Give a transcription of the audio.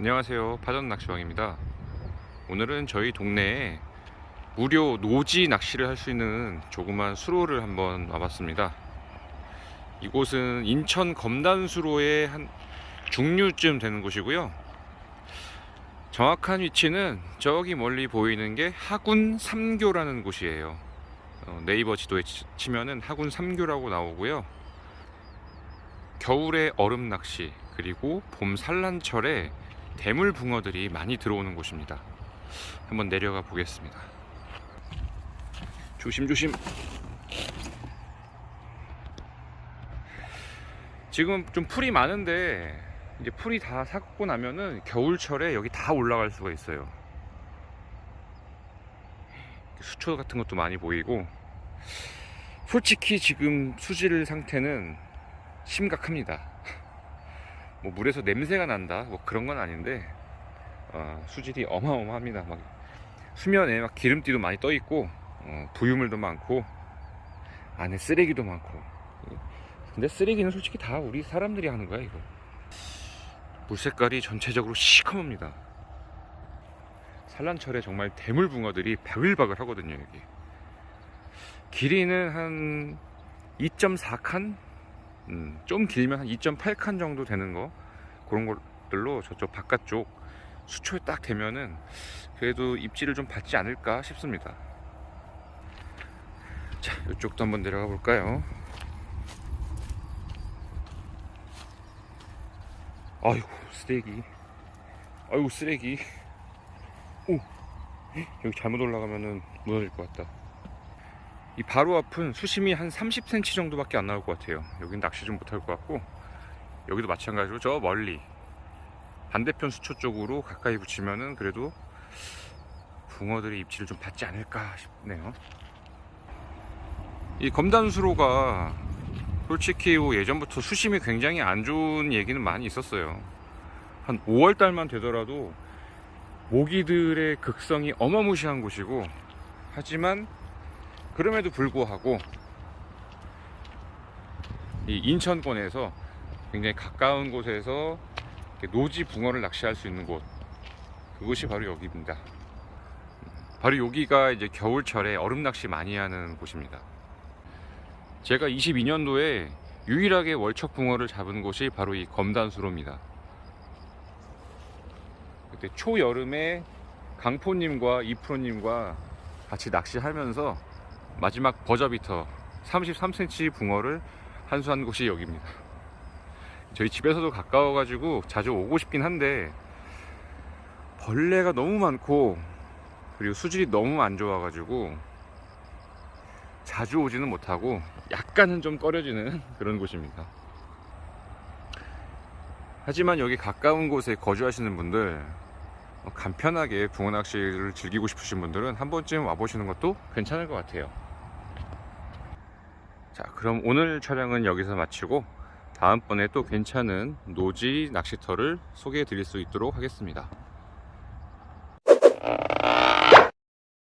안녕하세요. 파전 낚시왕입니다. 오늘은 저희 동네에 무료 노지 낚시를 할 수 있는 조그만 수로를 한번 와봤습니다. 이곳은 인천 검단수로의 한 중류쯤 되는 곳이고요. 정확한 위치는 저기 멀리 보이는 게 하군 삼교라는 곳이에요. 어, 네이버 지도에 치- 치면은 하군 삼교라고 나오고요. 겨울에 얼음 낚시 그리고 봄 산란철에 대물 붕어들이 많이 들어오는 곳입니다. 한번 내려가 보겠습니다. 조심 조심. 지금 좀 풀이 많은데 이제 풀이 다 삭고 나면은 겨울철에 여기 다 올라갈 수가 있어요. 수초 같은 것도 많이 보이고 솔직히 지금 수질 상태는 심각합니다. 뭐 물에서 냄새가 난다? 뭐 그런 건 아닌데 어, 수질이 어마어마합니다. 막 수면에 막 기름띠도 많이 떠 있고 어, 부유물도 많고 안에 쓰레기도 많고. 근데 쓰레기는 솔직히 다 우리 사람들이 하는 거야 이거. 물 색깔이 전체적으로 시커멉니다. 산란철에 정말 대물붕어들이 바글바글 하거든요 여기. 길이는 한 2.4칸 음, 좀 길면 한 2.8칸 정도 되는 거 그런 것들로 저쪽 바깥쪽 수초에 딱 되면은 그래도 입질을 좀 받지 않을까 싶습니다. 자, 이쪽도 한번 내려가 볼까요? 아이고 쓰레기, 아이고 쓰레기. 오, 여기 잘못 올라가면은 무너질 것 같다. 이 바로 앞은 수심이 한 30cm 정도밖에 안 나올 것 같아요. 여긴 낚시 좀 못할 것 같고 여기도 마찬가지로 저 멀리 반대편 수초 쪽으로 가까이 붙이면은 그래도 붕어들이 입질을 좀 받지 않을까 싶네요. 이 검단수로가 솔직히 뭐 예전부터 수심이 굉장히 안 좋은 얘기는 많이 있었어요. 한 5월 달만 되더라도 모기들의 극성이 어마무시한 곳이고 하지만 그럼에도 불구하고 이 인천권에서 굉장히 가까운 곳에서 노지 붕어를 낚시할 수 있는 곳 그곳이 바로 여기입니다. 바로 여기가 이제 겨울철에 얼음 낚시 많이 하는 곳입니다. 제가 22년도에 유일하게 월척 붕어를 잡은 곳이 바로 이 검단수로입니다. 그때 초여름에 강포님과 이프로님과 같이 낚시하면서 마지막 버저비터 33cm 붕어를 한수한 곳이 여기입니다. 저희 집에서도 가까워가지고 자주 오고 싶긴 한데 벌레가 너무 많고 그리고 수질이 너무 안 좋아가지고 자주 오지는 못하고 약간은 좀 꺼려지는 그런 곳입니다. 하지만 여기 가까운 곳에 거주하시는 분들 어, 어, 간편하게 붕어 낚시를 즐기고 싶으신 분들은 한 번쯤 와보시는 것도 괜찮을 것 같아요. 자 그럼 오늘 촬영은 여기서 마치고 다음번에 또 괜찮은 노지 낚시터를 소개해 드릴 수 있도록 하겠습니다.